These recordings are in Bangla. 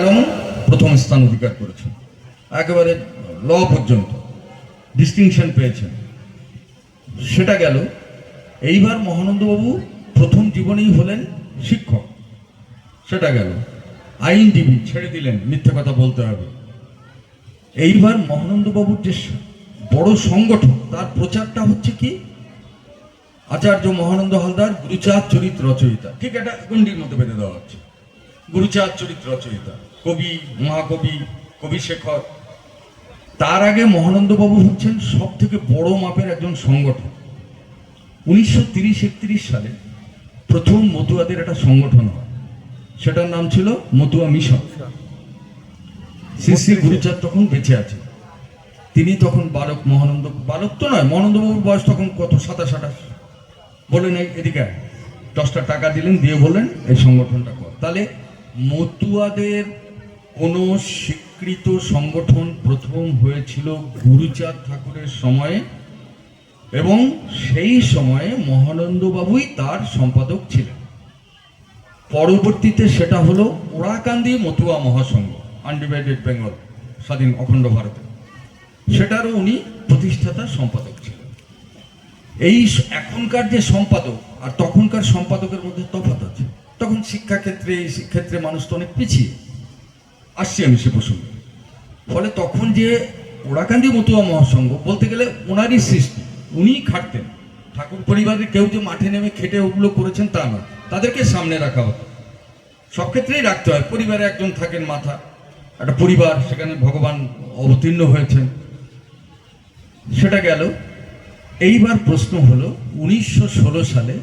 এরকম প্রথম স্থান অধিকার করেছেন। একেবারে ল পর্যন্ত ডিস্টিংশন পেয়েছেন। সেটা গেল, এইবার মহানন্দবাবু প্রথম জীবনেই হলেন শিক্ষক। সেটা গেল, আইনজীবী ছেড়ে দিলেন, মিথ্যে কথা বলতে হবে। এইবার মহানন্দবাবুর যে বড় সংগঠন, তার প্রচারটা হচ্ছে কি? আচার্য মহানন্দ হালদার, গুরুচাঁদ চরিত্র রচয়িতা। ঠিক এটা গণ্ডির মধ্যে বেঁধে দেওয়া হচ্ছে। গুরুচাঁদ চরিত্র রচয়িতা। কবি, মহাকবি, কবি শেখর। তার আগে মহানন্দবাবু হচ্ছেন সব থেকে বড় মাপের একজন সংগঠন উনিশশো তিরিশ একত্রিশ সালে প্রথম মতুয়াদের একটা সংগঠন হয়। সেটার নাম ছিল মতুয়া মিশন। শ্রী শ্রী গুরুচাঁদ তখন বেঁচে আছে। তিনি তখন বালক, মহানন্দ, বালক তো নয়, মহানন্দবাবুর বয়স তখন কত? সাতাশ, আঠাশ। বললেন এদিকে দশটা টাকা দিলেন, দিয়ে বললেন, এই সংগঠনটা কর। তাহলে মতুয়াদের কোনো স্বীকৃত সংগঠন প্রথম হয়েছিল গুরুচাঁদ ঠাকুরের সময়ে এবং সেই সময়ে মহানন্দবাবুই তার সম্পাদক ছিলেন। পরবর্তীতে সেটা হলো ওরাকান্দি মতুয়া মহাসংঘ আনডিভাইডেড বেঙ্গল স্বাধীন অখণ্ড ভারতে সেটারও উনি প্রতিষ্ঠাতা সম্পাদক ছিলেন। এই এখনকার যে সম্পাদক আর তখনকার সম্পাদকের মধ্যে তফাৎ আছে। তখন শিক্ষাক্ষেত্রে, এই ক্ষেত্রে মানুষ তো অনেক পিছিয়ে। আসছি আমি সে প্রসঙ্গে। ফলে তখন যে ওরাকান্দি মতুয়া মহাসংঘ, বলতে গেলে ওনারই সৃষ্টি, উনিই খাটতেন। ঠাকুর পরিবারের কেউ যে মাঠে নেমে খেটে ওগুলো করেছেন তা নয়, তাদেরকে সামনে রাখা হতো। সব ক্ষেত্রেই রাখতে হয়, পরিবারে একজন থাকেন মাথা, একটা পরিবার, সেখানে ভগবান অবতীর্ণ হয়েছেন। সেটা গেল, এইবার প্রশ্ন হলো, উনিশশো ষোলো সালে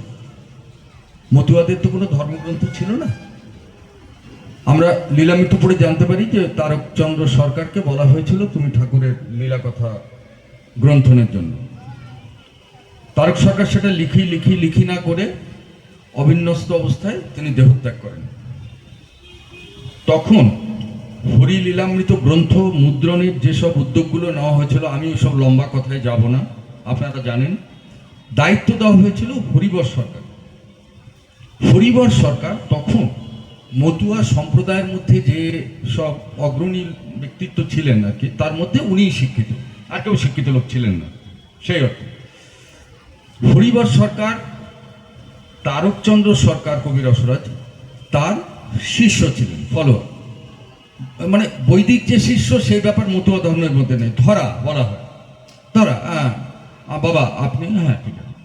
মতুয়াদের তো কোনো ধর্মগ্রন্থ ছিল না? আমরা লীলামিত পড়ে জানতে পারি যে তারকচন্দ্র সরকারকে বলা হয়েছিল তুমি ঠাকুরের লীলা কথা গ্রন্থনের জন্য। তারক সরকার সেটা লিখি লিখি লিখি না করে অবিন্যস্ত অবস্থায় তিনি দেহত্যাগ করেন। তখন হরি লীলামৃত গ্রন্থ, মুদ্রণের যেসব উদ্যোগগুলো নেওয়া হয়েছিল, আমি ওইসব লম্বা কথায় যাব না, আপনারা জানেন। দায়িত্ব দেওয়া হয়েছিল হরিবর সরকার হরিবর সরকার তখন মতুয়া সম্প্রদায়ের মধ্যে যে সব অগ্রণী ব্যক্তিত্ব ছিলেন আর কি, তার মধ্যে উনিই শিক্ষিত, আর কেউ শিক্ষিত লোক ছিলেন না, সেই অর্থে। হরিবর সরকার, তারকচন্দ্র সরকার কবি রসরাজ, তার শিষ্য ছিলেন, ফলোয়ার। মানে বৈদিক যে শিষ্য, সেই ব্যাপার মতুয়া ধর্মের মধ্যে নেই, ধরা বলা হয়। ধরা হ্যাঁ বাবা, আপনি হ্যাঁ ঠিক আছে।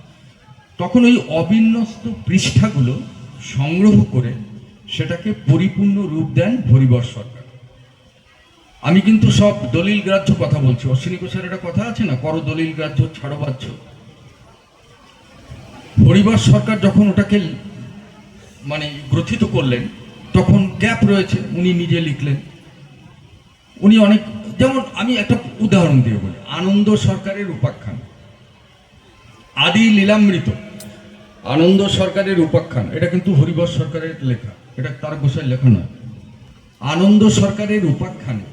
তখন ওই অবিন্যস্ত পৃষ্ঠাগুলো সংগ্রহ করে সেটাকে পরিপূর্ণ রূপ দেন হরিবর সরকার। আমি কিন্তু সব দলিল গ্রাহ্য কথা বলছি। অশ্বিনী ঘোষের একটা কথা আছে না? করো দলিল গ্রাহ্য, ছাড়ো বাহ্য। হরিবর সরকার যখন ওটাকে মানে গ্রথিত করলেন, তখন গ্যাপ রয়েছে, উনি নিজে লিখলেন। উনি অনেক, যেমন আমি একটা উদাহরণ দিয়ে বলি, আনন্দ সরকারের উপাখ্যান। আদি লীলামৃত, আনন্দ সরকারের উপাখ্যান, এটা কিন্তু হরিবর সরকারের লেখা। এটা তার গোসাই লেখা নয়। আনন্দ সরকারের উপাখ্যানে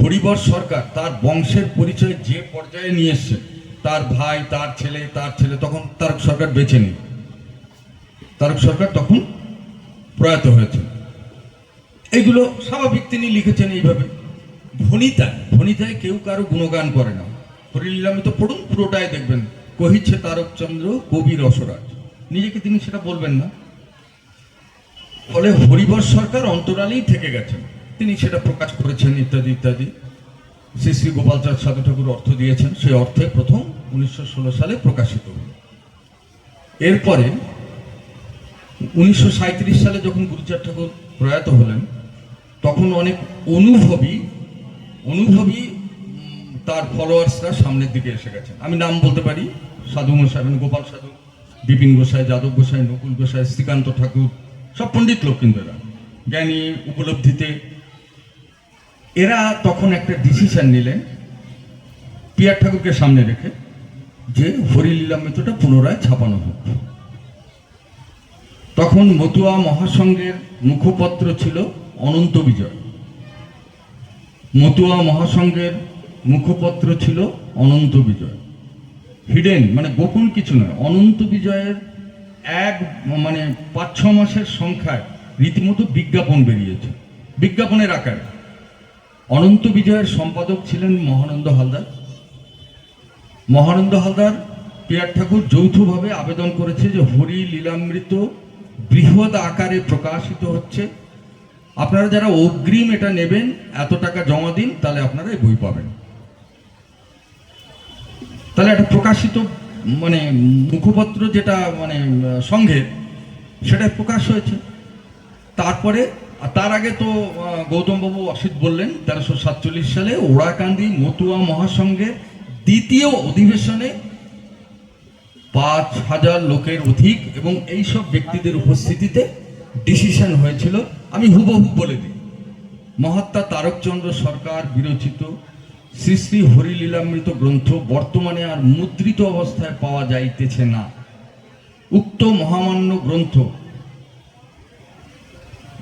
হরিবর সরকার তার বংশের পরিচয় যে পর্যায়ে নিয়ে এসছে, তার ভাই, তার ছেলে তার ছেলে, তখন তারক সরকার বেঁচে নেই তারক সরকার তখন প্রয়াত হয়েছে এগুলো স্বাভাবিক তিনি লিখেছেন এইভাবে। ভনিতায় ভনিতায় কেউ কারও গুণগান করে না। হরিলীলামিত পড়ুন, পুরোটাই দেখবেন। কহিচ্ছে তারকচন্দ্র, কবি রসরাজ। নিজেকে তিনি সেটা বলবেন না। ফলে হরিবর সরকার অন্তরালেই থেকে গেছেন। তিনি সেটা প্রকাশ করেছেন ইত্যাদি ইত্যাদি। শ্রী শ্রী গোপালচাঁদ সাধু ঠাকুর অর্থ দিয়েছেন সেই অর্থে প্রথম উনিশশো ষোলো সালে প্রকাশিত হল। এরপরে উনিশশো সাঁইত্রিশ সালে যখন গুরুচাঁদ ঠাকুর প্রয়াত হলেন, তখন অনেক অনুভবী অনুভবী তার ফলোয়ার্সরা সামনের দিকে এসে গেছেন। আমি নাম বলতে পারি, সাধু মশাই মানে গোপাল সাধু, বিপিন গোসাই, যাদব গোসাই, নকুল গোসাই, শ্রীকান্ত ঠাকুর সব পণ্ডিত লোক কিন্তু এরা। জ্ঞানী, উপলব্ধিতে। এরা তখন একটা ডিসিশন নিলেন, পিয়ার ঠাকুরকে সামনে রেখে, যে হরিলীলামৃতটা পুনরায় ছাপানো হোক। তখন মতুয়া মহাসংঘের মুখপত্র ছিল অনন্ত বিজয়। মতুয়া মহাসংঘের মুখপত্র ছিল অনন্ত বিজয়। হিডেন মানে গোপন কিছু নয়, অনন্ত বিজয়ের এক মানে পাঁচ, ছ মাসের সংখ্যায় রীতিমতো বিজ্ঞাপন বেরিয়েছে। বিজ্ঞাপনের আকারে। অনন্ত বিজয়ের সম্পাদক ছিলেন মহানন্দ হালদার। মহানন্দ হালদার পিয়ার ঠাকুর যৌথভাবে আবেদন করেছে যে হরি লীলামৃত বৃহৎ আকারে প্রকাশিত হচ্ছে। আপনারা যারা অগ্রিম এটা নেবেন, এত টাকা জমা দিন, তাহলে আপনারা এই বই পাবেন। তাহলে একটা প্রকাশিত মানে মুখপত্র যেটা মানে সংঘের সেটা প্রকাশ হয়েছে। তারপরে তার আগে তো গৌতমবাবু অসিত বললেন, তেরোশো সাতচল্লিশ সালে ওড়াকান্দি মতুয়া মহাসংঘের দ্বিতীয় অধিবেশনে পাঁচ হাজার লোকের অধিক এবং এই সব ব্যক্তিদের উপস্থিতিতে ডিসিশন হয়েছিল। আমি হুবহু বলে দিই, মহাত্মা তারকচন্দ্র সরকার বিরচিত শ্রী শ্রী হরিলীলামৃত গ্রন্থ বর্তমানে আর মুদ্রিত অবস্থায় পাওয়া যাইতেছে না। উক্ত মহামান্য গ্রন্থ,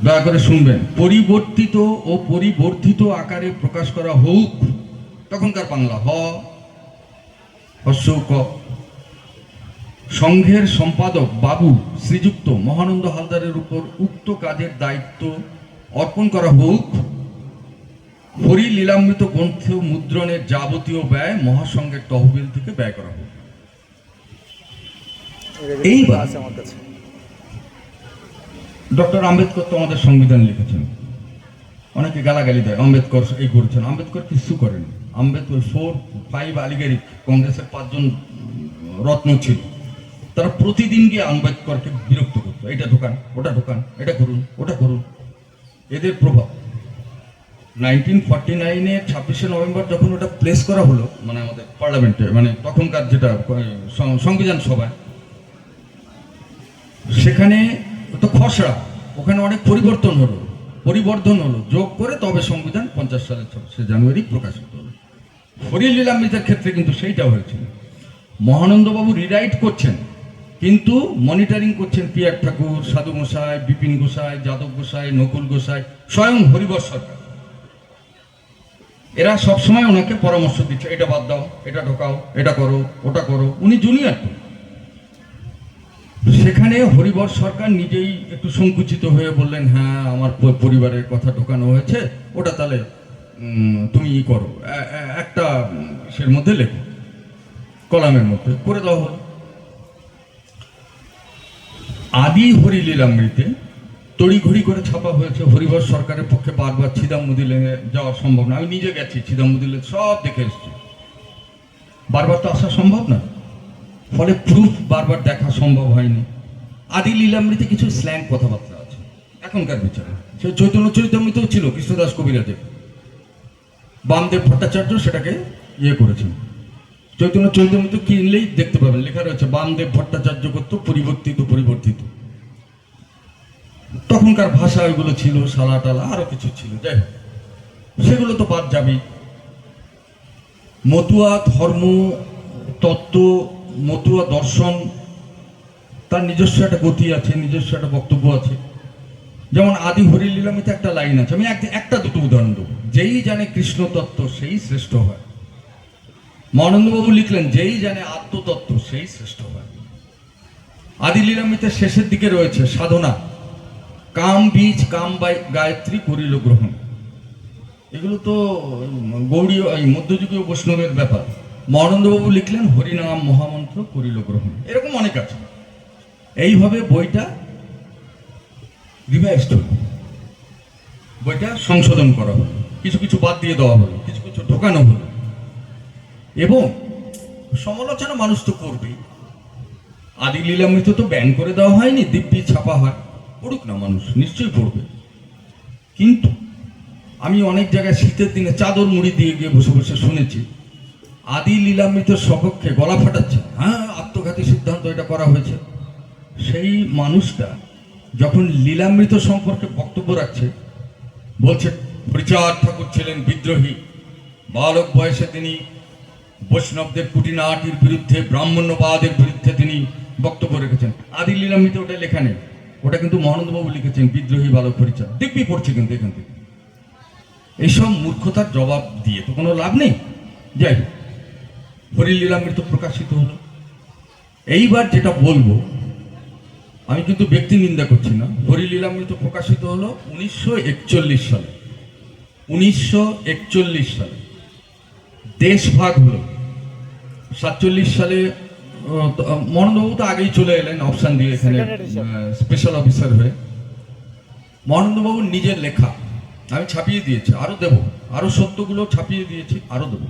দয়া করে শুনবেন, পরিবর্তিত ও পরিবর্ধিত আকারে প্রকাশ করা হোক, তখনকার বাংলা হ ক সংঘের সম্পাদক বাবু শ্রীযুক্ত মহানন্দ হালদারের উপর উক্ত কাজের দায়িত্ব অর্পণ করা হোক হরি লীলামৃত গ্রন্থ মুদ্রণের যাবতীয় ব্যয় মহাসংঘের তহবিল থেকে ব্যয় করা হোক। এইবার- ডক্টর আম্বেদকর তো আমাদের সংবিধান লিখেছেন। অনেকে গালাগালি দেয়, আম্বেদকর এই করেছেন, আম্বেদকর কিছু করেন আম্বেদকর ফোর ফাইভ আলিগেরি কংগ্রেসের পাঁচজন রত্ন ছিল। তারা প্রতিদিন গিয়ে আম্বেদকরকে বিরক্ত করতো এটা ঢোকান, ওটা ঢোকান, এটা করুন, ওটা করুন। এদের প্রভাব। নাইনটিন ফর্টি নাইনে ছাব্বিশে নভেম্বর যখন ওটা প্লেস করা হলো মানে আমাদের পার্লামেন্টে মানে তখনকার যেটা সংবিধান সভায় সেখানে তো খসড়া, ওখানে অনেক পরিবর্তন হলো পরিবর্ধন হলো, যোগ করে তবে সংবিধান পঞ্চাশ সালের ছাব্বিশে জানুয়ারি প্রকাশিত হলো। হরিল লীলামৃতের ক্ষেত্রে কিন্তু সেইটা হয়েছিল। মহানন্দবাবু রিরাইট করছেন, কিন্তু মনিটরিং করছেন পিয়ার ঠাকুর, সাধু গোসাই বিপিন গোসাই, যাদব গোসাই, নকুল গোসাই, স্বয়ং হরিবর সরকার। এরা সবসময় ওনাকে পরামর্শ দিচ্ছে, এটা বাদ দাও, এটা ঢোকাও, এটা করো, ওটা করো। উনি জুনিয়র সেখানে হরিবর সরকার নিজেই একটু সংকুচিত হয়ে বললেন হ্যাঁ আমার পরিবারের কথা ঢোকানো হয়েছে, ওটা তাহলে তুমি ই করো একটা সের মধ্যে লেখো, কলামের মধ্যে, করে হলো। আদি হরিলীলামৃতে তড়িঘড়ি করে ছাপা হয়েছে হরিবর সরকারের পক্ষে বারবার ছিদামুদি লেনে যাওয়া সম্ভব না। আমি নিজে গেছি ছিদামুদি লেন সব দেখে এসেছি। বারবার তো আসা সম্ভব না। ফলে প্রুফ বারবার দেখা সম্ভব হয়নি। আদি লীলামৃতে কিছু স্ল্যাং কথাবার্তা আছে। এখনকার বিচারে। সে চৈতন্য চরিতামৃতেও ছিল, কৃষ্ণদাস কবিরাজের। বামদেব ভট্টাচার্য সেটাকে ইয়ে করেছেন। চৈতন্য চরিতামৃত কিনলেই দেখতে পাবেন। লেখা রয়েছে, বামদেব ভট্টাচার্য করতো পরিবর্তিত পরিবর্তিত। তখনকার ভাষা ওইগুলো ছিল সালা টালা আরও কিছু ছিল, যাই হোক। সেগুলো তো বাদ যাবেই। মতুয়া, ধর্ম, তত্ত্ব, মতুয়া দর্শন, তার নিজস্ব একটা গতি আছে, নিজস্ব একটা বক্তব্য আছে। যেমন আদি হরিলীলামিতে একটা লাইন আছে, আমি এক- একটা দুটো উদাহরণ দেবো। যেই জানে কৃষ্ণ তত্ত্ব, সেই শ্রেষ্ঠ হয়। মহানন্দবাবু লিখলেন, যেই জানে আত্মতত্ত্ব, সেই শ্রেষ্ঠ হয়। আদি লীলামিতে শেষের দিকে রয়েছে সাধনা। কাম বীজ, কাম গায়ত্রী করিল গ্রহণ। এগুলো তো গৌড়ীয় এই মধ্যযুগীয় বৈষ্ণবের ব্যাপার। মহানন্দবাবু লিখলেন, হরিনাম মহামন্ত্র করিল গ্রহণ। এরকম অনেক আছে। এইভাবে বইটা রিভাইজ হলো। বইটা সংশোধন করা হলো। কিছু কিছু বাদ দিয়ে দেওয়া হলো, কিছু কিছু ঢোকানো হলো। এবং সমালোচনা মানুষ তো করবেই। আদি লীলামৃত তো ব্যান করে দেওয়া হয়নি, দিব্যি ছাপা হয়। পড়ুক না মানুষ, নিশ্চয়ই পড়বে। কিন্তু আমি অনেক জায়গায় শীতের দিনে চাদর মুড়ি দিয়ে গিয়ে বসে বসে শুনেছি, আদি লীলামৃতের সপক্ষে গলা ফাটাচ্ছে। হ্যাঁ আত্মঘাতী সিদ্ধান্ত এটা করা হয়েছে। সেই মানুষটা যখন লীলামৃত সম্পর্কে বক্তব্য রাখছে, বলছে, হরিচাঁদ ঠাকুর ছিলেন বিদ্রোহী। বালক বয়সে তিনি বৈষ্ণবদের কুটিনাটির বিরুদ্ধে, ব্রাহ্মণ্যবাদের বিরুদ্ধে তিনি বক্তব্য রেখেছেন। আদি লীলামৃতে ওটা লেখা নেই। ওটা কিন্তু মহানন্দবাবু লিখেছেন, বিদ্রোহী বালক পরিচয়। দেখবি পড়ছে কিন্তু এখান থেকে। এইসব মূর্খতার জবাব দিয়ে তো কোনো লাভ নেই। যাই হোক হরিলীলামৃত প্রকাশিত হলো। এইবার যেটা বলব, আমি কিন্তু ব্যক্তি নিন্দা করছি না। হরিলীলামৃত প্রকাশিত হলো উনিশশো একচল্লিশ সালে। উনিশশো একচল্লিশ সালে। দেশ ভাগ হলো। সাতচল্লিশ সালে আহ, তো, আগেই চলে এলেন অপশন দিয়ে এখানে স্পেশাল অফিসার হয়ে। মহানন্দবাবুর নিজের লেখা আমি ছাপিয়ে দিয়েছি আরও দেব আরও সত্যগুলো ছাপিয়ে দিয়েছি আরও দেব।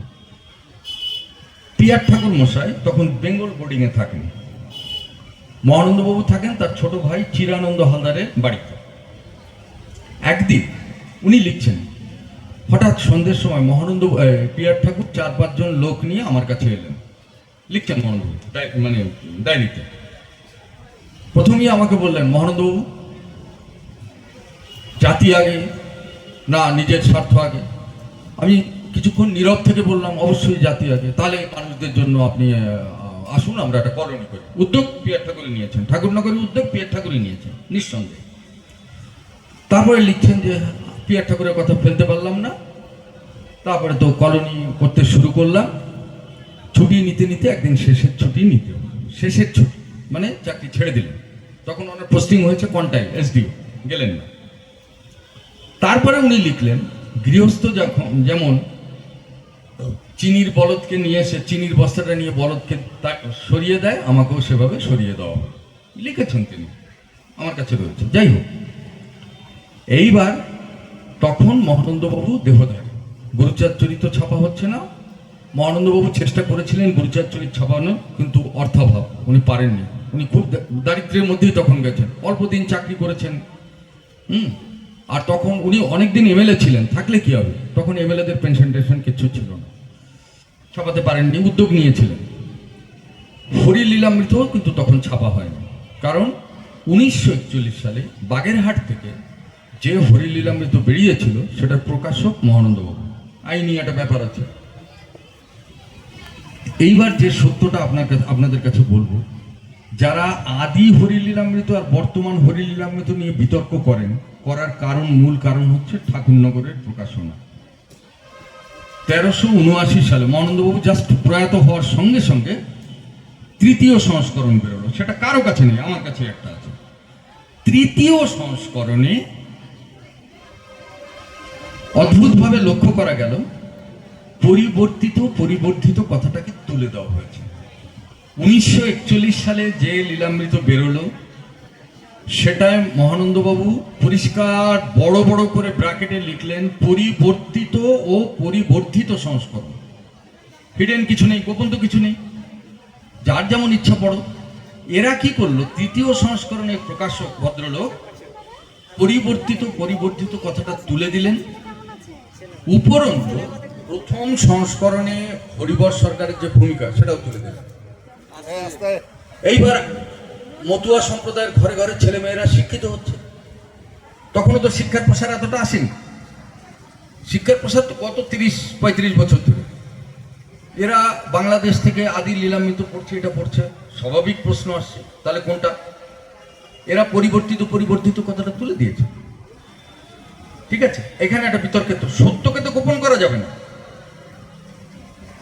পিয়ার ঠাকুর মশাই তখন বেঙ্গল বোর্ডিংয়ে থাকেন। মহানন্দবাবু থাকেন তার ছোট ভাই চিরানন্দ হালদারের বাড়িতে। একদিন উনি লিখছেন হঠাৎ সন্ধ্যের সময় মহানন্দ এ, পিয়ার ঠাকুর চার পাঁচজন লোক নিয়ে আমার কাছে এলেন। লিখছেন মহানন্দবাবু। ডায়- মানে ডায়েরিতে প্রথমেই আমাকে বললেন, মহানন্দবাবু, জাতি আগে, না নিজের স্বার্থ আগে। আমি কিছুক্ষণ নীরব থেকে বললাম, অবশ্যই জাতি আগে। তাহলে মানুষদের জন্য আপনি আসুন, আমরা একটা কলোনি করি। উদ্যোগ পিয়ার ঠাকুরই নিয়েছেন। ঠাকুরনগরের উদ্যোগ পিয়ার ঠাকুরই নিয়েছেন, নিঃসন্দেহে। তারপরে লিখছেন যে পিয়ার ঠাকুরের কথা ফেলতে পারলাম না। তারপরে তো কলোনি করতে শুরু করলাম। ছুটি নিতে নিতে একদিন শেষের ছুটি নিতে শেষের ছুটি মানে চাকরি ছেড়ে দিলেন। তখন ওনার পোস্টিং হয়েছে কন্টাই এসডিও, গেলেন না। তারপরে উনি লিখলেন, গৃহস্থ যখন, যেমন চিনির বলদকে নিয়ে এসে, চিনির বস্তাটা নিয়ে বলদকে সরিয়ে দেয়, আমাকেও সেভাবে সরিয়ে দেওয়া লিখেছেন তিনি, আমার কাছে রয়েছে। যাই হোক, এইবার তখন মহানন্দবাবু দেহধারী গুরুচার চরিত্র ছাপা হচ্ছে না মহানন্দবাবু চেষ্টা করেছিলেন গুরুচার চরিত্র ছাপানো, কিন্তু অর্থাভাব উনি পারেননি। উনি খুব দা- দারিদ্র্যের মধ্যেই তখন গেছেন। অল্প দিন চাকরি করেছেন, হুম? আর তখন উনি অনেকদিন এমএলএ ছিলেন, থাকলে কি হবে? তখন এমএলএদের পেনশন টেনশন কিছু ছিল না। ছাপাতে পারেননি, উদ্যোগ নিয়েছিলেন। হরি লীলামৃত কিন্তু তখন ছাপা হয়নি। কারণ উনিশশো একচল্লিশ সালে বাগেরহাট থেকে যে হরি লীলামৃত বেরিয়েছিল সেটার প্রকাশক মহানন্দবাবু। আইনি একটা ব্যাপার আছে। এইবার যে সত্যটা আপনার কাছে আপনাদের কাছে বলব, যারা আদি হরিলীলামৃত আর বর্তমান হরিলীলামৃত নিয়ে বিতর্ক করেন, করার কারণ, মূল কারণ হচ্ছে ঠাকুরনগরের প্রকাশনা। তেরোশো উনআশি সালে মহানন্দবাবু জাস্ট প্রয়াত হওয়ার সঙ্গে সঙ্গে তৃতীয় সংস্করণ বেরোলো। সেটা কারও কাছে নেই, আমার কাছে একটা আছে। তৃতীয় সংস্করণে অদ্ভুতভাবে লক্ষ্য করা গেল পরিবর্তিত, পরিবর্ধিত কথাটাকে তুলে দেওয়া হয়েছে। উনিশশো একচল্লিশ সালে যে লীলামৃত বেরোলো, সেটায় মহানন্দবাবু পরিষ্কার বড় বড় করে ব্র্যাকেটে লিখলেন, পরিবর্তিত ও পরিবর্ধিত সংস্করণ। হিডেন কিছু নেই, গোপন তো কিছু নেই। যার যেমন ইচ্ছা পড়ো। এরা কি করল? তৃতীয় সংস্করণের প্রকাশক ভদ্রলোক পরিবর্তিত, পরিবর্ধিত কথাটা তুলে দিলেন। উপরন্তু প্রথম সংস্করণে হরিবর সরকারের যে ভূমিকা, সেটাও তুলে দিলেন এইবার মতুয়া সম্প্রদায়ের ঘরে ঘরে ছেলেমেয়েরা শিক্ষিত হচ্ছে। তখনও তো শিক্ষার প্রসার এতটা আসেনি। শিক্ষার প্রসার তো কত তিরিশ, পঁয়ত্রিশ বছর ধরে। এরা বাংলাদেশ থেকে আদি লীলামৃত পড়ছে, এটা পড়ছে। স্বাভাবিক প্রশ্ন আসছে, তাহলে কোনটা? এরা পরিবর্তিত পরিবর্তিত কথাটা তুলে দিয়েছে। ঠিক আছে? এখানে একটা বিতর্কের তো সত্যকে তো গোপন করা যাবে না।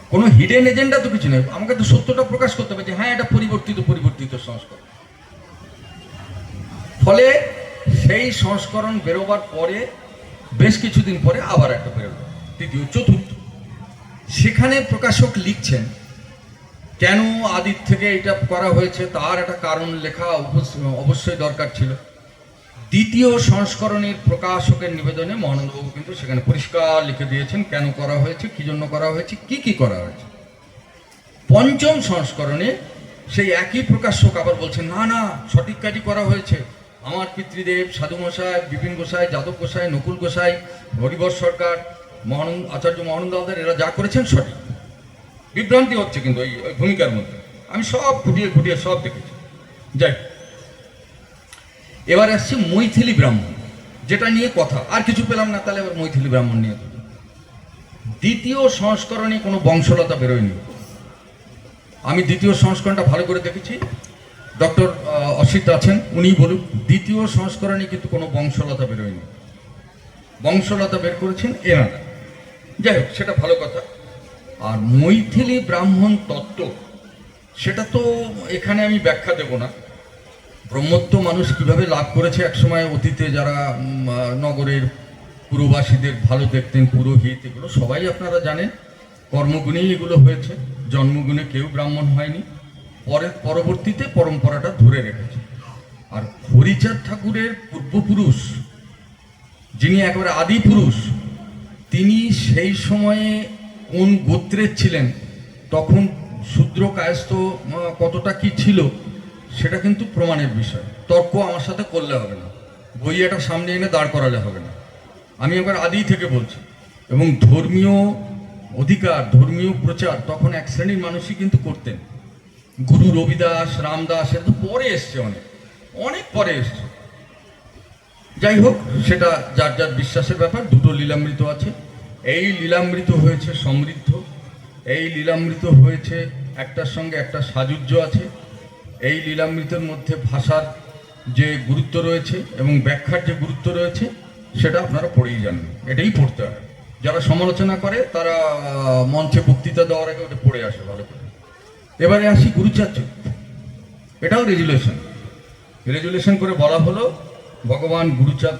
কোনো হিডেন এজেন্ডা তো কিছু নেই। আমাকে তো সত্যটা প্রকাশ করতে হবে যে হ্যাঁ এটা পরিবর্তিত পরিবর্তিত সংস্করণ। ফলে সেই সংস্করণ বেরোবার পরে, বেশ কিছুদিন পরে আবার একটা বেরোলো। তৃতীয় চতুর্থ। সেখানে প্রকাশক লিখছেন, কেন আদির থেকে এটা করা হয়েছে, তার একটা কারণ লেখা অবশ্য- অবশ্যই দরকার ছিল। দ্বিতীয় সংস্করণের প্রকাশকের নিবেদনে মহানন্দবাবু কিন্তু সেখানে পরিষ্কার লিখে দিয়েছেন কেন করা হয়েছে, কি জন্য করা হয়েছে, কি কি করা হয়েছে। পঞ্চম সংস্করণে সেই একই প্রকাশক আবার বলছেন, না না, সঠিক কাজই করা হয়েছে। আমার পিতৃদেব সাধু মশাই বিপিন গোসাই, যাদব গোসাই, নকুল গোসাই, হরিবর সরকার, মহানন্দ, আচার্য মহানন্দ এরা যা করেছেন সঠিক। বিভ্রান্তি হচ্ছে কিন্তু ওই ভূমিকার মধ্যে। আমি সব খুঁটিয়ে খুঁটিয়ে সব দেখেছি। যাই হোক। এবার আসছে মৈথিলি ব্রাহ্মণ, যেটা নিয়ে কথা। আর কিছু পেলাম না, তাহলে এবার মৈথিলি ব্রাহ্মণ নিয়ে দ্বিতীয় সংস্করণে কোনো বংশলতা বেরোয়নি। আমি দ্বিতীয় সংস্করণটা ভালো করে দেখেছি। ডক্টর অসিত আছেন উনি বলুন দ্বিতীয় সংস্করণে কিন্তু কোনো বংশলতা বেরোয়নি। বংশলতা বের করেছেন এনারা যাই হোক, সেটা ভালো কথা। আর মৈথিলি ব্রাহ্মণ তত্ত্ব, সেটা তো এখানে আমি ব্যাখ্যা দেব না। ব্রহ্মত্ব মানুষ কীভাবে লাভ করেছে একসময় অতীতে যারা নগরের পুরবাসীদের ভালো দেখতেন, পুরোহিত, এগুলো সবাই আপনারা জানেন। কর্মগুণেই এগুলো হয়েছে। জন্মগুণে কেউ ব্রাহ্মণ হয়নি। পরে, পরবর্তীতে পরম্পরাটা ধরে রেখেছে। আর হরিচাঁদ ঠাকুরের পূর্বপুরুষ, যিনি একেবারে আদি পুরুষ তিনি সেই সময়ে কোন গোত্রের ছিলেন? তখন শূদ্র কায়স্থ কতটা কি ছিল? সেটা কিন্তু প্রমাণের বিষয়। তর্ক আমার সাথে করলে হবে না। বই এটা সামনে এনে দাঁড় করালে হবে না। আমি এবার আদি থেকে বলছি। এবং ধর্মীয় অধিকার, ধর্মীয় প্রচার তখন এক শ্রেণির মানুষই কিন্তু করতেন। গুরু রবিদাস, রামদাস এটা তো পরে এসছে অনেক। অনেক পরে এসছে। যাই হোক, সেটা যার যার বিশ্বাসের ব্যাপার, দুটো লীলামৃত আছে। এই লীলামৃত হয়েছে সমৃদ্ধ। এই লীলামৃত হয়েছে একটার সঙ্গে একটা সাজুজ্য আছে। এই লীলামৃতের মধ্যে ভাষার যে গুরুত্ব রয়েছে এবং ব্যাখ্যার যে গুরুত্ব রয়েছে, সেটা আপনারা পড়েই জানেন এটাই পড়তে হয়। যারা সমালোচনা করে, তারা মঞ্চে বক্তৃতা দেওয়ার আগে ওটা পড়ে আসে ভালো করে। এবারে আসি গুরুচার্য এটাও রেজুলেশন। রেজুলেশন করে বলা হলো, ভগবান গুরুচাঁদ